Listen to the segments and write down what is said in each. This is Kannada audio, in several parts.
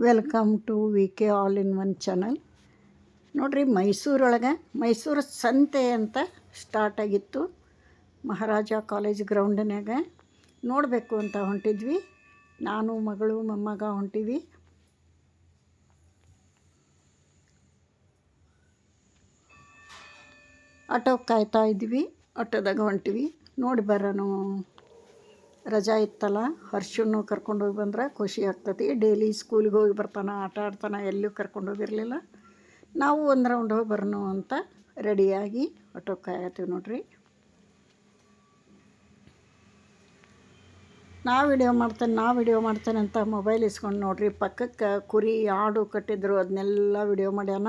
Welcome to V K all in one channel ನೋಡಿರಿ, ಮೈಸೂರೊಳಗೆ, ಮೈಸೂರು ಸಂತೆ ಅಂತ ಸ್ಟಾರ್ಟ್ ಆಗಿತ್ತು. ಮಹಾರಾಜ ಕಾಲೇಜ್ ಗ್ರೌಂಡಿನಾಗ ನೋಡಬೇಕು ಅಂತ ಹೊಂಟಿದ್ವಿ. ನಾನು, ಮಗಳು, ಮೊಮ್ಮಗ ಹೊಂಟಿವಿ. ಆಟೋ ಕಾಯ್ತಾ ಇದ್ವಿ. ಆಟೋದಾಗ ಹೊಂಟಿವಿ. ನೋಡಿ ಬರೋಣ. ರಜಾ ಇತ್ತಲ್ಲ, ಹರ್ಷನ್ನು ಕರ್ಕೊಂಡೋಗಿ ಬಂದ್ರೆ ಖುಷಿ ಆಗ್ತತಿ. ಡೈಲಿ ಸ್ಕೂಲಿಗೆ ಹೋಗಿ ಬರ್ತಾನೆ, ಆಟ ಆಡ್ತಾನೆ, ಎಲ್ಲೂ ಕರ್ಕೊಂಡೋಗಿರಲಿಲ್ಲ ನಾವು ಒಂದು ರೌಂಡ್ ಹೋಗಿ ಬರೋಣ ಅಂತ ರೆಡಿಯಾಗಿ ಆಟೋ ಕಾಯತ್ತೀವಿ ನೋಡ್ರಿ. ನಾ ವಿಡಿಯೋ ಮಾಡ್ತೇನೆ ನಾ ವಿಡಿಯೋ ಮಾಡ್ತೇನೆ ಅಂತ ಮೊಬೈಲ್ ಇಸ್ಕೊಂಡು ನೋಡ್ರಿ. ಪಕ್ಕಕ್ಕೆ ಕುರಿ, ಆಡು ಕಟ್ಟಿದ್ರು ಅದನ್ನೆಲ್ಲ ವಿಡಿಯೋ ಮಾಡ್ಯಾನ.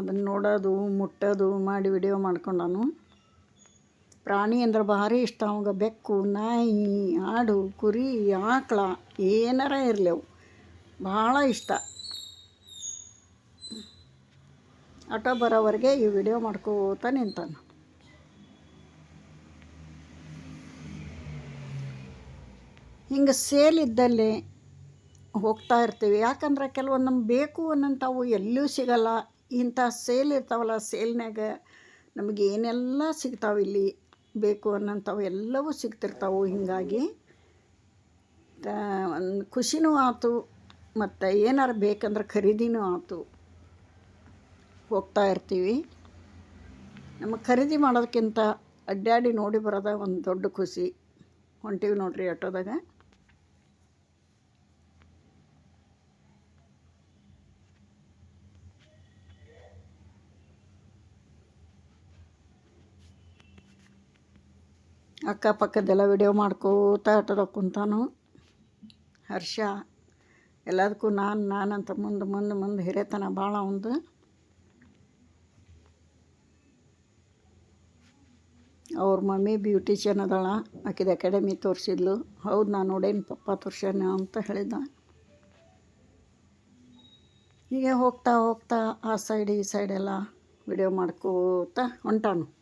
ಅದನ್ನು ನೋಡೋದು, ಮುಟ್ಟೋದು, ಮಾಡಿ ವಿಡಿಯೋ ಮಾಡ್ಕೊಂಡಾನು. ಪ್ರಾಣಿ ಅಂದ್ರೆ ಭಾರಿ ಇಷ್ಟ ಅವಾಗ. ಬೆಕ್ಕು, ನಾಯಿ, ಆಡು, ಕುರಿ, ಆಕಳ ಏನಾರ ಇರಲಿ ಅವು. ಭಾಳ ಇಷ್ಟ. ಆಟೋ ಬರೋವರೆಗೆ ಈ ವಿಡಿಯೋ ಮಾಡ್ಕೋತ ನಿಂತಾನು. ಹಿಂಗೆ ಸೇಲ್ ಇದ್ದಲ್ಲಿ ಹೋಗ್ತಾ ಇರ್ತೀವಿ. ಯಾಕಂದ್ರೆ ಕೆಲವೊಂದು ನಮ್ಗೆ ಬೇಕು ಅನ್ನೋಂಥವು ಎಲ್ಲೂ ಸಿಗಲ್ಲ. ಇಂಥ ಸೇಲ್ ಇರ್ತಾವಲ್ಲ ಸೇಲ್ನಾಗ ನಮಗೆ ಏನೆಲ್ಲ ಸಿಗ್ತಾವೆ ಇಲ್ಲಿ ಬೇಕು ಅನ್ನೋಂಥವು ಎಲ್ಲವೂ ಸಿಗ್ತಿರ್ತಾವೆ. ಹೀಗಾಗಿ ಒಂದು ಖುಷಿನೂ ಆಯ್ತು ಮತ್ತು ಏನಾರು ಬೇಕಂದ್ರೆ ಖರೀದಿನೂ ಆಯ್ತು ಹೋಗ್ತಾ ಇರ್ತೀವಿ. ನಮಗೆ ಖರೀದಿ ಮಾಡೋದಕ್ಕಿಂತ ಅಡ್ಡಾಡಿ ನೋಡಿ ಬರೋದ ಒಂದು ದೊಡ್ಡ ಖುಷಿ. ಹೊಂಟೀವಿ ನೋಡ್ರಿ ಆಟೋದಾಗ. ಅಕ್ಕಪಕ್ಕದೆಲ್ಲ ವಿಡಿಯೋ ಮಾಡ್ಕೋತ ಆಟೋದಾಗ ಕುಂತಾನು. ಹರ್ಷ, ಎಲ್ಲದಕ್ಕೂ ನಾನು, ನಾನಂತ ಮುಂದೆ ಮುಂದೆ ಮುಂದೆ ಹಿರೇತನ ಭಾಳ ಒಂದು ಅವ್ರ ಮಮ್ಮಿ ಬ್ಯೂಟಿಷಿಯನ್ ಅದಳ, ಆಕಿದ ಅಕಾಡೆಮಿ ತೋರಿಸಿದ್ಲು. ಹೌದು, ನಾನು ನೋಡೇನು ಪಪ್ಪ ತೋರ್ಸ್ಯಾನ ಅಂತ ಹೇಳಿದ. ಹೀಗೆ ಹೋಗ್ತಾ ಹೋಗ್ತಾ ಆ ಸೈಡ್ ಈ ಸೈಡೆಲ್ಲ ವಿಡಿಯೋ ಮಾಡ್ಕೋತ ಹೊಂಟಾನು.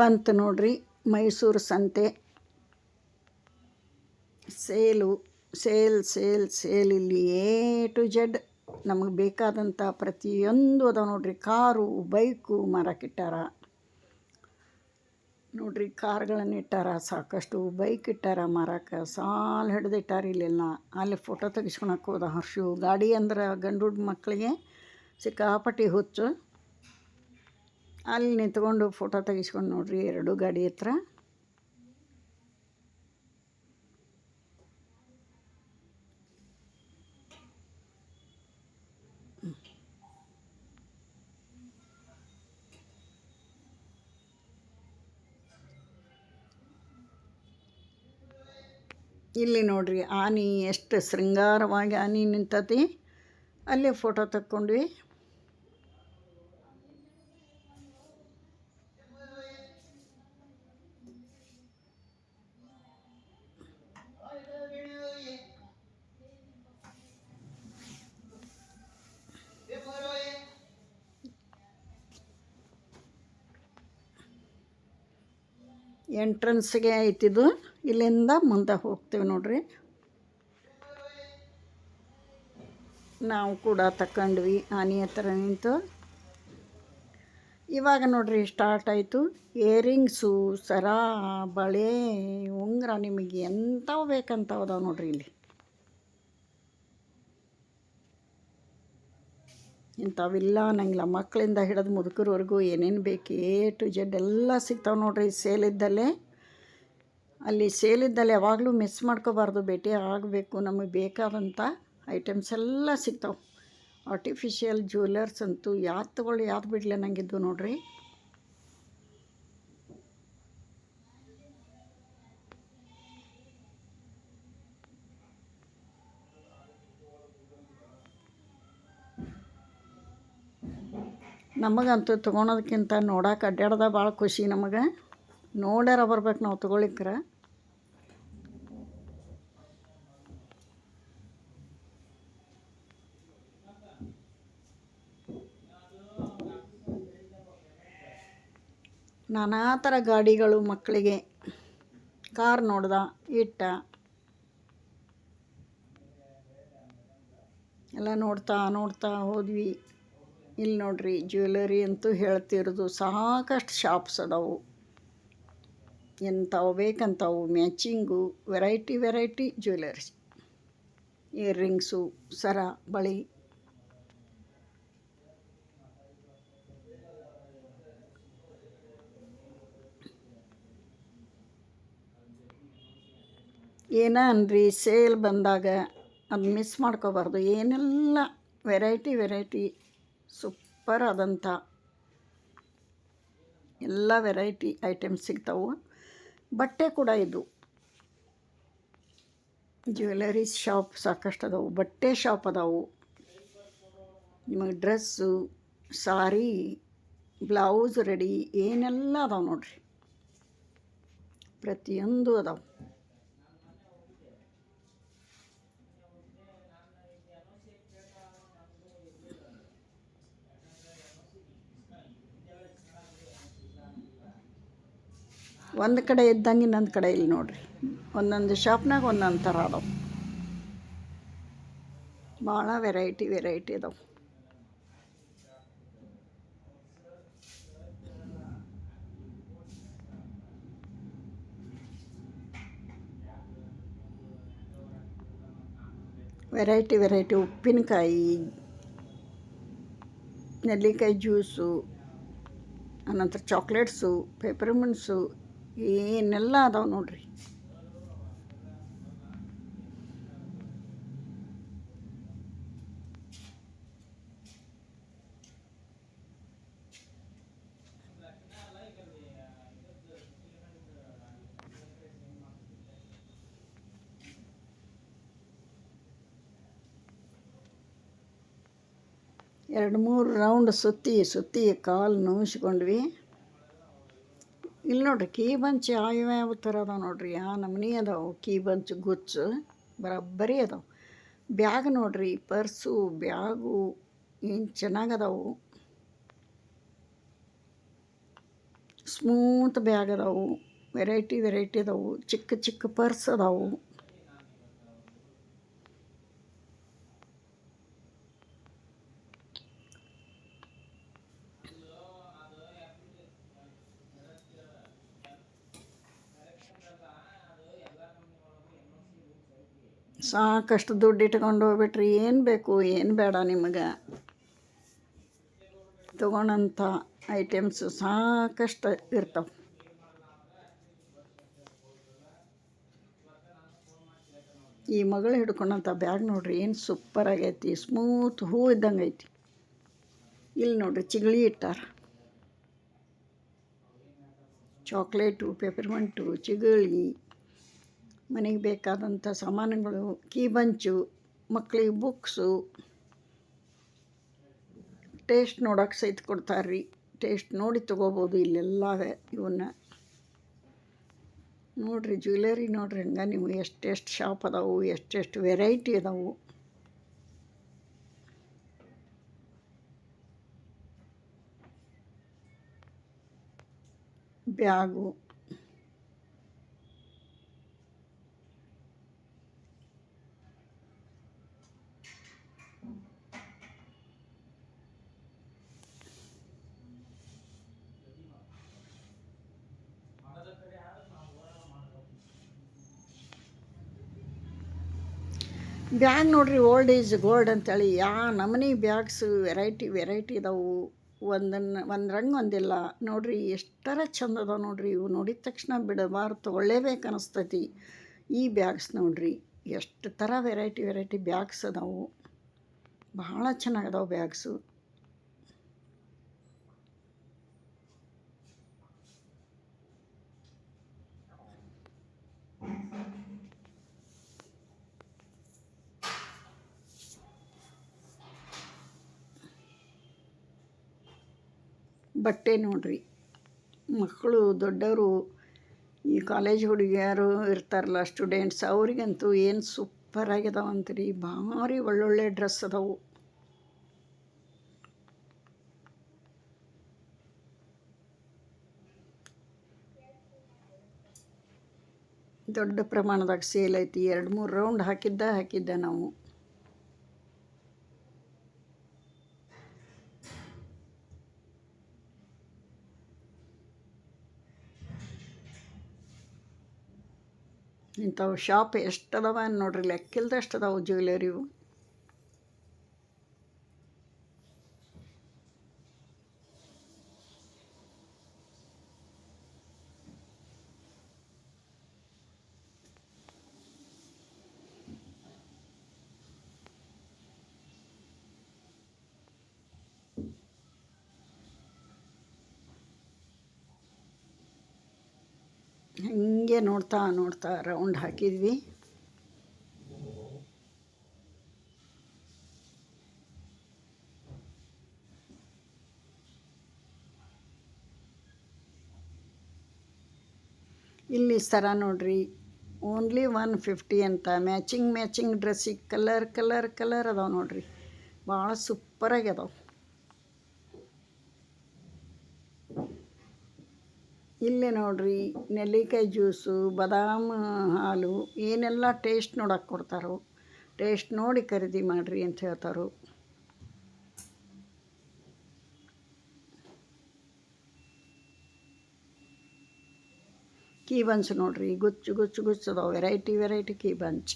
ಬಂತು ನೋಡ್ರಿ, ಮೈಸೂರು ಸಂತೆ. ಸೇಲು, ಸೇಲ್ ಸೇಲ್ ಸೇಲ್, ಇಲ್ಲಿ ಎ ಟು ಜೆಡ್ ನಮಗೆ ಬೇಕಾದಂಥ ಪ್ರತಿಯೊಂದು ಅದಾವೆ ನೋಡ್ರಿ. ಕಾರು, ಬೈಕು, ಮಾರಕ್ಕಿಟ್ಟಾರ. ನೋಡ್ರಿ, ಕಾರ್ಗಳನ್ನು ಇಟ್ಟಾರ, ಸಾಕಷ್ಟು ಬೈಕ್ ಇಟ್ಟಾರ, ಮಾರಕ್ಕೆ ಸಾಲು ಹಿಡ್ದಿಟ್ಟಾರ ಇಲ್ಲೆಲ್ಲ. ಅಲ್ಲಿ ಫೋಟೋ ತೆಗಿಸ್ಕೊಳಕ್ಕೆ ಹೋದ ಹರ್ಷು. ಗಾಡಿ ಅಂದ್ರೆ ಗಂಡು ಮಕ್ಕಳಿಗೆ ಸಿಕ್ಕಾಪಟ್ಟಿ ಹುಚ್ಚು. ಅಲ್ಲಿ ನಿಂತ್ಕೊಂಡು ಫೋಟೋ ತೆಗಿಸ್ಕೊಂಡು ನೋಡ್ರಿ, ಎರಡು ಗಾಡಿ ಹತ್ರ. ಇಲ್ಲಿ ನೋಡ್ರಿ, ಆನೆ, ಎಷ್ಟು ಶೃಂಗಾರವಾಗಿ ಆನೆ ನಿಂತತಿ. ಅಲ್ಲೇ ಫೋಟೋ ತಕ್ಕೊಂಡ್ವಿ. ಎಂಟ್ರೆನ್ಸ್ಗೆ ಐತಿದು ಇಲ್ಲಿಂದ ಮುಂದೆ ಹೋಗ್ತೀವಿ ನೋಡ್ರಿ. ನಾವು ಕೂಡ ತಕೊಂಡ್ವಿ. ಆನೆ ಹತ್ರ ನಿಂತು. ಇವಾಗ ನೋಡ್ರಿ ಸ್ಟಾರ್ಟ್ ಆಯಿತು. ಏರಿಂಗ್ಸು ಸರ, ಬಳೆ, ಉಂಗುರ ನಿಮಗೆ ಎಂಥವು ಬೇಕಂತವು ಅದಾವೆ ನೋಡ್ರಿ ಇಲ್ಲಿ. ಇಂಥವಿಲ್ಲ ಅನ್ನಂಗಿಲ್ಲ ಮಕ್ಕಳಿಂದ ಹಿಡಿದು ಮುದುಕರವರೆಗೂ ಏನೇನು ಬೇಕು ಎ ಟು ಜೆಡ್ ಎಲ್ಲ ಸಿಗ್ತಾವೆ ನೋಡ್ರಿ. ಸೇಲಿದ್ದಲ್ಲೇ, ಅಲ್ಲಿ ಸೇಲಿದ್ದಲ್ಲಿ ಯಾವಾಗಲೂ ಮಿಸ್ ಮಾಡ್ಕೋಬಾರ್ದು. ಭೇಟಿ ಆಗಬೇಕು. ನಮಗೆ ಬೇಕಾದಂಥ ಐಟಮ್ಸ್ ಎಲ್ಲ ಸಿಗ್ತಾವೆ. ಆರ್ಟಿಫಿಷಿಯಲ್ ಜ್ಯುವೆಲರ್ಸ್ ಅಂತೂ ಯಾವ್ದು ತೊಗೊಳ್ಳಿ ಯಾವ್ದು ಬಿಡಲಿ ನನಗಿದ್ದು ನೋಡ್ರಿ. ನಮಗಂತೂ ತೊಗೊಳೋದಕ್ಕಿಂತ ನೋಡೋಕೆ ಅಡ್ಡಾಡ್ದೆ ಭಾಳ ಖುಷಿ ನಮಗೆ. ನೋಡ್ಯಾರ ಬರ್ಬೇಕು ನಾವು ತೊಗೊಳಿಕ್ರೆ. ನಾನಾ ಥರ ಗಾಡಿಗಳು ಮಕ್ಕಳಿಗೆ ಕಾರ್ ನೋಡ್ದ, ಇಟ್ಟ. ಎಲ್ಲ ನೋಡ್ತಾ ನೋಡ್ತಾ ಹೋದ್ವಿ. ಇಲ್ಲಿ ನೋಡ್ರಿ ಜ್ಯುವೆಲರಿ ಅಂತೂ ಹೇಳ್ತಿರೋದು ಸಾಕಷ್ಟು ಶಾಪ್ಸ್ ಅದಾವು. ಎಂಥವು ಬೇಕಂತವು matching, variety variety jewellers rings ಸರ, ಬಳಿ. ಏನ ಅನ್ರಿ ಸೇಲ್ ಬಂದಾಗ ಅದು ಮಿಸ್ ಮಾಡ್ಕೋಬಾರ್ದು. ಏನೆಲ್ಲ ವೆರೈಟಿ ವೆರೈಟಿ ಸೂಪರ್ ಆದಂಥ ಎಲ್ಲ ವೆರೈಟಿ ಐಟಮ್ಸ್ ಸಿಗ್ತಾವೆ. ಬಟ್ಟೆ ಕೂಡ ಇದು. ಜ್ಯುವೆಲರಿ ಶಾಪ್ ಸಾಕಷ್ಟು ಅದಾವು. ಬಟ್ಟೆ ಶಾಪ್ ಅದಾವು. ನಿಮಗೆ ಡ್ರೆಸ್ಸು, ಸಾರಿ, ಬ್ಲೌಸ್ ರೆಡಿ ಏನೆಲ್ಲ ಅದಾವೆ ನೋಡ್ರಿ. ಪ್ರತಿಯೊಂದು ಅದಾವೆ. ಒಂದು ಕಡೆ ಇದ್ದಂಗೆ ಇನ್ನೊಂದು ಕಡೆ ಇಲ್ಲಿ ನೋಡ್ರಿ. ಒಂದೊಂದು ಶಾಪ್ನಾಗ ಒಂದೊಂದು ಥರ ಅದಾವೆ. ಭಾಳ ವೆರೈಟಿ ವೆರೈಟಿ ಅದಾವೆ. ವೆರೈಟಿ ವೆರೈಟಿ ಉಪ್ಪಿನಕಾಯಿ, ನೆಲ್ಲಿಕಾಯಿ ಜ್ಯೂಸು, ಆನಂತರ ಚಾಕ್ಲೇಟ್ಸು, ಪೆಪರ್ಮೆಂಟ್ಸು ಏನೆಲ್ಲ ಅದಾವೆ ನೋಡ್ರಿ. ಎರಡು ಮೂರು ರೌಂಡ್ ಸುತ್ತಿ ಸುತ್ತಿ ಕಾಲು ನೋಯಿಸ್ಕೊಂಡ್ವಿ ಇಲ್ಲಿ ನೋಡ್ರಿ, ಕೀ ಬಂಚ್ ಯಾವ ಯಾವ ಥರ ಅದಾವೆ ನೋಡ್ರಿ ಆ ನಮೂನಿ ಅದಾವೆ, ಕೀ ಬಂಚ್ ಗುಚ್ಚು, ಬರೋಬ್ಬರಿ ಅದಾವೆ. ಬ್ಯಾಗ್ ನೋಡ್ರಿ, ಪರ್ಸು, ಬ್ಯಾಗು, ಏನು ಚೆನ್ನಾಗದಾವು ಸ್ಮೂತ್ ಬ್ಯಾಗ್ ಅದಾವು, ವೆರೈಟಿ ವೆರೈಟಿ ಅದಾವು, ಚಿಕ್ಕ ಚಿಕ್ಕ ಪರ್ಸ್ ಅದಾವು. ಸಾಕಷ್ಟು ದುಡ್ಡು ಇಟ್ಕೊಂಡು ಹೋಗ್ಬಿಟ್ರಿ ಏನು ಬೇಕು, ಏನು ಬೇಡ ನಿಮಗೆ. ತೊಗೊಳಂಥ ಐಟಮ್ಸು ಸಾಕಷ್ಟು ಇರ್ತವೆ. ಈ ಮಗಳು ಹಿಡ್ಕೊಂಡಂಥ ಬ್ಯಾಗ್ ನೋಡ್ರಿ, ಏನು ಸೂಪರ್ ಆಗೈತಿ ಸ್ಮೂತ್ ಹೂ ಇದ್ದಂಗೆ ಐತಿ. ಇಲ್ಲಿ ನೋಡ್ರಿ ಚಿಗಳಿ ಇಟ್ಟಾರ. ಚಾಕ್ಲೇಟು ಪೇಪರ್ಮೆಂಟು ಚಿಗಳಿ ಮನೆಗೆ ಬೇಕಾದಂಥ ಸಾಮಾನುಗಳು, ಕೀ ಬಂಚು ಮಕ್ಕಳಿಗೆ ಬುಕ್ಸು, ಟೇಸ್ಟ್ ನೋಡೋಕೆ ಸಹಿತ ಕೊಡ್ತಾರೆ ರೀ ಟೇಸ್ಟ್ ನೋಡಿ ತೊಗೋಬೋದು ಇಲ್ಲೆಲ್ಲವೇ ಇವನ್ನ. ನೋಡಿರಿ, ಜ್ಯುವೆಲರಿ ನೋಡ್ರಿ ಹಂಗೆ ನೀವು ಎಷ್ಟೆಷ್ಟು ಶಾಪ್ ಅದಾವು ಎಷ್ಟೆಷ್ಟು ವೆರೈಟಿ ಅದಾವು. ಬ್ಯಾಗು. ಬ್ಯಾಗ್ ನೋಡ್ರಿ ಓಲ್ಡ್ ಏಜ್ ಗೋಲ್ಡ್ ಅಂತೇಳಿ. ಯಾ, ನಮನಿ ಬ್ಯಾಗ್ಸು ವೆರೈಟಿ ವೆರೈಟಿ ಇದಾವೆ. ಒಂದನ್ನು ಒಂದು ರಂಗ್ ಒಂದಿಲ್ಲ. ನೋಡ್ರಿ, ಎಷ್ಟರ ಚಂದ ಅದ ನೋಡ್ರಿ. ಇವು ನೋಡಿದ ತಕ್ಷಣ ಬಿಡಬಾರ್ದು ತೊಗೊಳ್ಳೇಬೇಕು ಅನಿಸ್ತೈತಿ. ಈ ಬ್ಯಾಗ್ಸ್ ನೋಡ್ರಿ, ಎಷ್ಟು ಥರ ವೆರೈಟಿ ವೆರೈಟಿ ಬ್ಯಾಗ್ಸ್ ಅದಾವು. ಭಾಳ ಚೆನ್ನಾಗಿದಾವೆ ಬ್ಯಾಗ್ಸು. ಬಟ್ಟೆ ನೋಡ್ರಿ. ಮಕ್ಕಳು, ದೊಡ್ಡವರು, ಈ ಕಾಲೇಜ್ ಹುಡುಗಿಯರು ಇರ್ತಾರಲ್ಲ ಸ್ಟೂಡೆಂಟ್ಸ್ ಅವರಿಗಂತೂ ಏನು ಸೂಪರ್ ಅಂತೀರಿ ಭಾರಿ ಒಳ್ಳೊಳ್ಳೆ ಡ್ರೆಸ್ ಅದಾವು. ದೊಡ್ಡ ಪ್ರಮಾಣದಾಗ ಸೇಲ್ ಐತಿ. ಎರಡು ಮೂರು ರೌಂಡ್ ಹಾಕಿದ್ದ, ಹಾಕಿದ್ದೆ ನಾವು. ಇಂಥವು ಶಾಪ್ ಎಷ್ಟು ಅದಾವ ನೋಡ್ರಿ ಲೆಕ್ಕಿಲ್ದಷ್ಟು ಅದಾವು ಜ್ಯುವೆಲರಿವು ಹಿಂಗೆ ನೋಡ್ತಾ ನೋಡ್ತಾ ರೌಂಡ್ ಹಾಕಿದ್ವಿ. ಇಲ್ಲಿ ಸರ ನೋಡ್ರಿ ಓನ್ಲಿ ಒನ್ ಫಿಫ್ಟಿ ಅಂತ. ಮ್ಯಾಚಿಂಗ್ ಮ್ಯಾಚಿಂಗ್ ಡ್ರೆಸ್ಸಿಗೆ ಕಲರ್ ಕಲರ್ ಕಲರ್ ಅದಾವೆ ನೋಡ್ರಿ. ಭಾಳ ಸೂಪರಾಗಿ ಅದಾವೆ. ಇಲ್ಲೇ ನೋಡ್ರಿ, ನೆಲ್ಲಿಕಾಯಿ ಜ್ಯೂಸು, ಬದಾಮ ಹಾಲು, ಏನೆಲ್ಲ ಟೇಸ್ಟ್ ನೋಡಕ್ಕೆ ಕೊಡ್ತಾರೋ, ಟೇಸ್ಟ್ ನೋಡಿ ಖರೀದಿ ಮಾಡಿರಿ ಅಂತ ಹೇಳ್ತಾರೆ. ಕೀ ಬನ್ಸ್ ನೋಡ್ರಿ, ಗುಚ್ಚು ಗುಚ್ಚು ಗುಚ್ಚು ಅದಾವೆ, ವೆರೈಟಿ ವೆರೈಟಿ ಕೀ ಬಂಚ್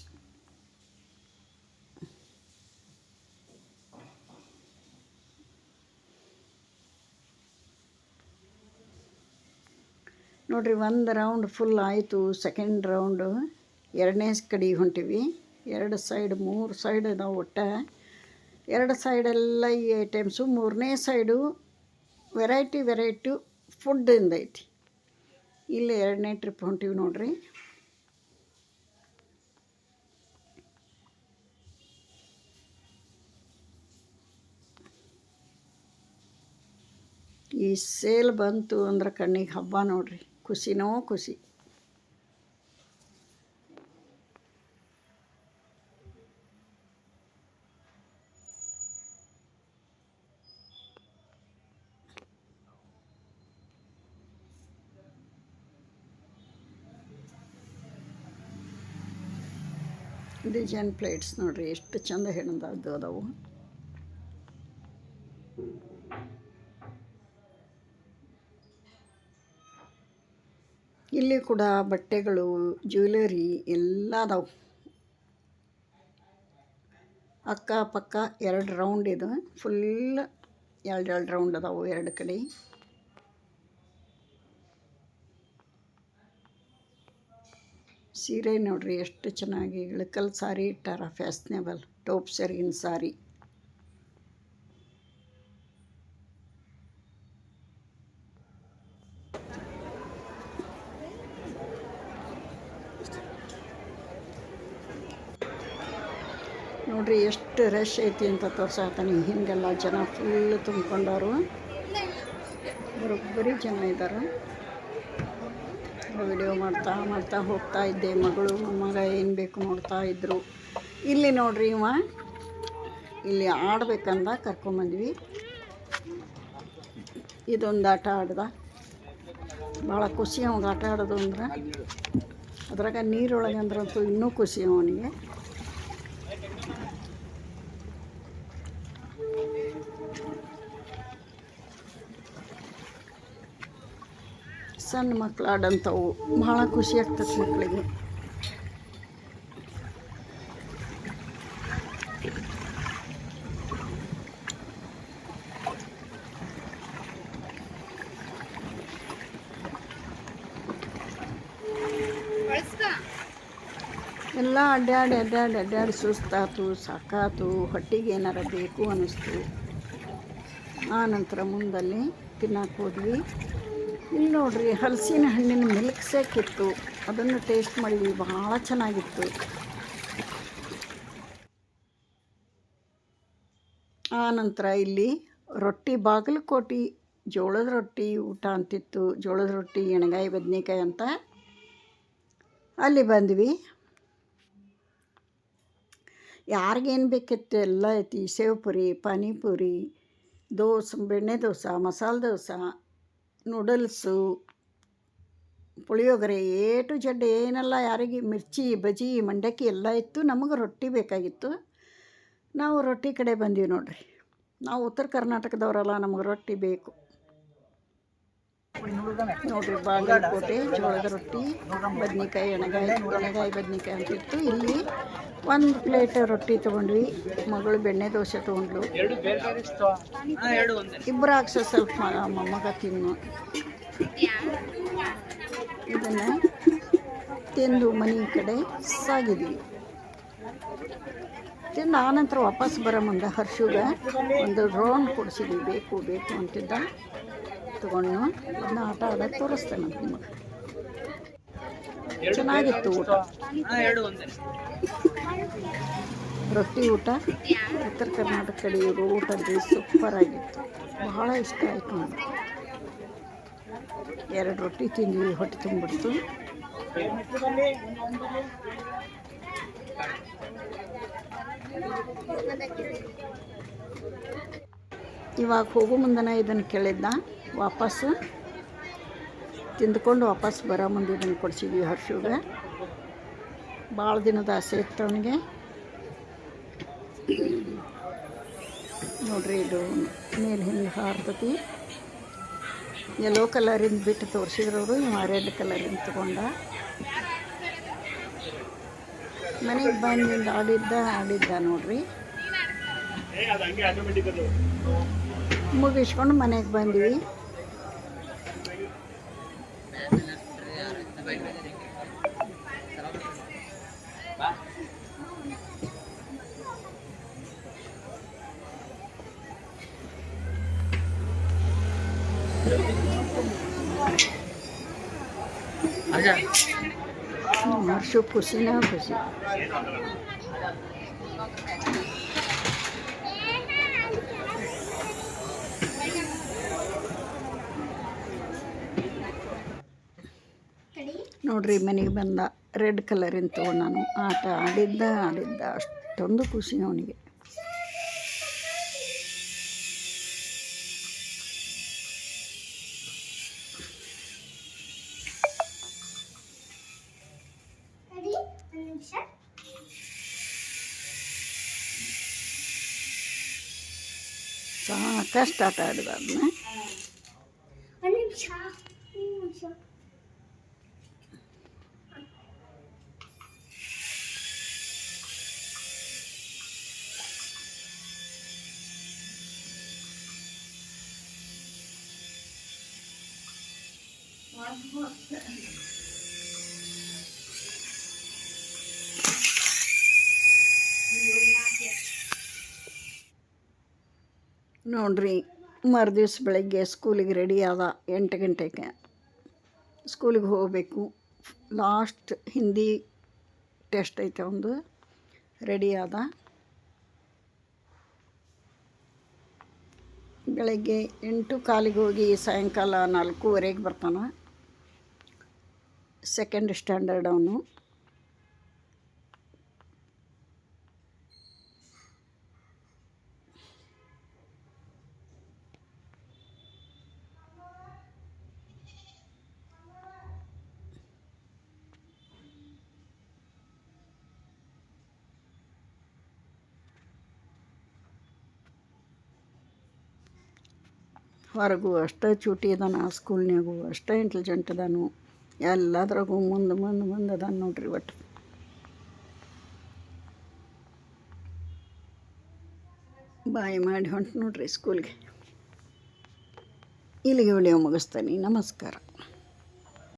ನೋಡ್ರಿ, ಒಂದು ರೌಂಡ್ ಫುಲ್ ಆಯಿತು. ಸೆಕೆಂಡ್ ರೌಂಡು ಎರಡನೇ ಕಡೆ ಹೊಂಟಿವಿ. ಎರಡು ಸೈಡ್ ಮೂರು ಸೈಡ್ ನಾವು ಒಟ್ಟ. ಎರಡು ಸೈಡೆಲ್ಲ ಈ ಐಟಮ್ಸು ಮೂರನೇ ಸೈಡು ವೆರೈಟಿ ವೆರೈಟಿ ಫುಡ್ಡಿಂದ ಐತಿ. ಇಲ್ಲಿ ಎರಡನೇ ಟ್ರಿಪ್ ಹೊಂಟಿವಿ ನೋಡ್ರಿ. ಈ ಸೇಲ್ ಬಂತು ಅಂದ್ರೆ ಕಣ್ಣಿಗೆ ಹಬ್ಬ ನೋಡ್ರಿ. ಖುಷಿನೋ ಖುಷಿ. ಡಿಸೈನ್ ಪ್ಲೇಟ್ಸ್ ನೋಡ್ರಿ ಎಷ್ಟು ಚಂದ ಹೆಣ್ಣದು ಅದಾವು. ಇಲ್ಲಿ ಕೂಡ ಬಟ್ಟೆಗಳು, ಜ್ಯುವೆಲರಿ ಎಲ್ಲ ಅದಾವು ಅಕ್ಕಪಕ್ಕ ಎರಡು ರೌಂಡ್ ಇದು. ಫುಲ್ ಎರಡು ಎರಡು ರೌಂಡ್ ಅದಾವು ಎರಡು ಕಡೆ. ಸೀರೆ ನೋಡ್ರಿ ಎಷ್ಟು ಚೆನ್ನಾಗಿ ಇಳಕಲ್ ಸಾರಿ ಇಟ್ಟಾರ ಫ್ಯಾಸ್ನೇಬಲ್ ಟೋಪ್ ಸೆರಿಗಿನ ಸಾರಿ. ನೋಡ್ರಿ ಎಷ್ಟು ರಶ್ ಐತಿ ಅಂತ ತೋರ್ಸಾತಾನೆ ಹಿಂಗೆಲ್ಲ ಜನ ಫುಲ್ ತುಂಬ್ಕೊಂಡವರು. ಬರೋಬ್ಬರಿ ಜನ ಇದ್ದಾರೆ ವಿಡಿಯೋ ಮಾಡ್ತಾ ಮಾಡ್ತಾ ಹೋಗ್ತಾ ಇದ್ದೆ. ಮಗಳು ಮಗ ಏನು ಬೇಕು ನೋಡ್ತಾ ಇದ್ದರು ಇಲ್ಲಿ ನೋಡ್ರಿ ಇವ. ಇಲ್ಲಿ ಆಡ್ಬೇಕಂದ ಕರ್ಕೊಂಬಂದ್ವಿ ಇದೊಂದು ಆಟ ಆಡ್ದ. ಭಾಳ ಖುಷಿ ಅವ್ನಿಗೆ ಆಟ ಆಡೋದು ಅಂದ್ರೆ. ಅದ್ರಾಗ ನೀರೊಳಗೆ ಅಂದ್ರಂತೂ ಇನ್ನೂ ಖುಷಿ ಅವನಿಗೆ. ಸಣ್ಣ ಮಕ್ಳು ಆಡಂಥವು ಭಾಳ ಖುಷಿ ಆಗ್ತದೆ ಮಕ್ಕಳಿಗೆ ಎಲ್ಲ ಅಡ್ಡಾಡಿ ಅಡ್ಡಾಡಿ ಅಡ್ಡಾಡಿ ಸುಸ್ತಾತು, ಸಾಕಾತು, ಹೊಟ್ಟಿಗೆ ಏನಾರ ಬೇಕು ಅನ್ನಿಸ್ತು ಆ ನಂತರ ಮುಂದಲ್ಲಿ ತಿನ್ನಕ್ಕೆ ಹೋದ್ವಿ. ಇಲ್ಲಿ ನೋಡ್ರಿ, ಹಲಸಿನ ಹಣ್ಣಿನ ಮಿಲ್ಕ್ ಸೇಕ್ ಇತ್ತು ಅದನ್ನು ಟೇಸ್ಟ್ ಮಾಡಿದ್ವಿ ಭಾಳ ಚೆನ್ನಾಗಿತ್ತು. ಆನಂತರ ಇಲ್ಲಿ ರೊಟ್ಟಿ, ಬಾಗಲಕೋಟಿ, ಜೋಳದ ರೊಟ್ಟಿ ಊಟ ಅಂತಿತ್ತು. ಜೋಳದ ರೊಟ್ಟಿ, ಎಣಗಾಯಿ, ಬದನೆಕಾಯಿ ಅಂತ ಅಲ್ಲಿ ಬಂದ್ವಿ. ಯಾರಿಗೇನು ಬೇಕಿತ್ತು ಎಲ್ಲ ಐತಿ. ಸೇವ್ ಪುರಿ ಪಾನಿಪುರಿ, ದೋಸೆ, ಬೆಣ್ಣೆ ದೋಸೆ, ಮಸಾಲೆ ದೋಸೆ ನೂಡಲ್ಸು, ಪುಳಿಯೋಗರೆ ಏ ಟು ಜಡ್ ಏನೆಲ್ಲ ಯಾರಿಗೆ ಮಿರ್ಚಿ ಬಜಿ ಮಂಡಕ್ಕಿ ಎಲ್ಲ ಇತ್ತು, ನಮಗೆ ರೊಟ್ಟಿ ಬೇಕಾಗಿತ್ತು. ನಾವು ರೊಟ್ಟಿ ಕಡೆ ಬಂದೀವಿ ನೋಡಿರಿ. ನಾವು ಉತ್ತರ ಕರ್ನಾಟಕದವರಲ್ಲ, ನಮಗೆ ರೊಟ್ಟಿ ಬೇಕು. ನೋಡ್ರಿ, ಬಾಗಲಕೋಟೆ, ಜೋಳದ ರೊಟ್ಟಿ, ಬದ್ನಿಕಾಯಿ ಎಣಗಾಯಿ ಎಣಗಾಯಿ ಬದ್ನಿಕಾಯಿ ಅಂತಿತ್ತು. ಇಲ್ಲಿ ಒಂದು ಪ್ಲೇಟ್ ರೊಟ್ಟಿ ತೊಗೊಂಡ್ವಿ. ಮಗಳು ಬೆಣ್ಣೆ ದೋಸೆ ತೊಗೊಂಡ್ಲು ಇಬ್ಬರು ಹಾಕ್ಸ ಸ್ವಲ್ಪ ಮಗ ಮೊಮ್ಮಗ ತಿನ್ನು. ಇದನ್ನು ತಿಂದು ಮನೆ ಕಡೆ ಸಾಗಿದ್ವಿ. ತಿಂದು ಆನಂತರ ವಾಪಸ್ ಬರೋ ಮುಂದೆ ಹರ್ಷುಗ ಒಂದು ಡ್ರೋನ್ ಕೊಡಿಸಿದ್ವಿ. ಬೇಕು ಬೇಕು ಅಂತಿದ್ದ. ತಗೊಂಡು ಅದನ್ನ ಆಟ ಆಡೋದು ತೋರಿಸ್ತೇನೆ ನಿಮಗೆ. ಚೆನ್ನಾಗಿತ್ತು ಊಟ. ರೊಟ್ಟಿ ಊಟ ಉತ್ತರ ಕರ್ನಾಟಕ ಕಡೆ ಊಟ ಸೂಪರ್ ಆಗಿತ್ತು. ಬಹಳ ಇಷ್ಟ ಆಯಿತು ನನಗೆ ಎರಡು ರೊಟ್ಟಿ ತಿಂದ್ವಿ ಹೊಟ್ಟೆ ತುಂಬಿಡ್ತು. ಇವಾಗ ಹೋಗೋ ಮುಂದನ ಇದನ್ನು ಕೇಳಿದ್ದ ವಾಪಸ್ಸು. ತಿಂದ್ಕೊಂಡು ವಾಪಸ್ ಬರೋ ಮುಂದೆ ಇದನ್ನು ಕೊಡ್ಸಿದ್ವಿ ಹರ್ಷುಗೆ. ಭಾಳ ದಿನದ ಆಸೆ ಇತ್ತು ಅವನಿಗೆ. ನೋಡ್ರಿ ಇದು ಮೇಲೆ ಹಿಂಗೆ ಹಾರ್ತತಿ. ಎಲ್ಲೋ ಕಲರಿಂದ ಬಿಟ್ಟು ತೋರಿಸಿದ್ರು ಅವರು ಇವ ರೆಡ್ ಕಲರಿಂದ ತೊಗೊಂಡ. ಮನೆಗೆ ಬಂದಿಂದ ಆಡಿದ್ದ ಆಡಿದ್ದ ನೋಡ್ರಿ. ಮುಗಿಸ್ಕೊಂಡು ಮನೆಗೆ ಬಂದ್ವಿ. ಹರ್ಷು ಖುಷಿನ ಖುಷಿ ನೋಡ್ರಿ, ಮನೆಗೆ ಬಂದ ರೆಡ್ ತಗೊಂಡು ನಾನು. ಆಟ ಆಡಿದ್ದ ಆಡಿದ್ದ, ಅಷ್ಟೊಂದು ಖುಷಿ ಅವನಿಗೆ. ಸಾಕಷ್ಟು ಆಟ ಆಡಿದ ಅದನ್ನ ನೋಡ್ರಿ ಮರುದಿವ್ಸ ಬೆಳಗ್ಗೆ ಸ್ಕೂಲಿಗೆ ರೆಡಿ ಆದ ಎಂಟು ಗಂಟೆಗೆ ಸ್ಕೂಲಿಗೆ ಹೋಗಬೇಕು. ಲಾಸ್ಟ್ ಹಿಂದಿ ಟೆಸ್ಟ್ ಐತೆ ಒಂದು ರೆಡಿ ಆದ. ಬೆಳಗ್ಗೆ ಎಂಟು, ಕಾಲಿಗೆ ಹೋಗಿ ಸಾಯಂಕಾಲ ನಾಲ್ಕೂವರೆಗೆ ಬರ್ತಾನೆ. ಸೆಕೆಂಡ್ ಸ್ಟ್ಯಾಂಡರ್ಡ್ ಅವನು. ಹೊರಗೂ ಅಷ್ಟೇ ಚೂಟಿ ಅದಾನ ಸ್ಕೂಲ್ನ್ಯಾಗೂ, ಅಷ್ಟೇ ಇಂಟೆಲಿಜೆಂಟ್ ಅದಾನು. ಎಲ್ಲದ್ರಾಗೂ ಮುಂದೆ ಮುಂದೆ ಮುಂದೆ ಅದಾನ ನೋಡ್ರಿ ಒಟ್ಟು. ಬಾಯಿ ಮಾಡಿ ಹೊಂಟು ನೋಡ್ರಿ ಸ್ಕೂಲ್ಗೆ. ಇಲ್ಲಿಗೆ ವಿಡಿಯೋ ಮುಗಿಸ್ತಾನೆ. ನಮಸ್ಕಾರ.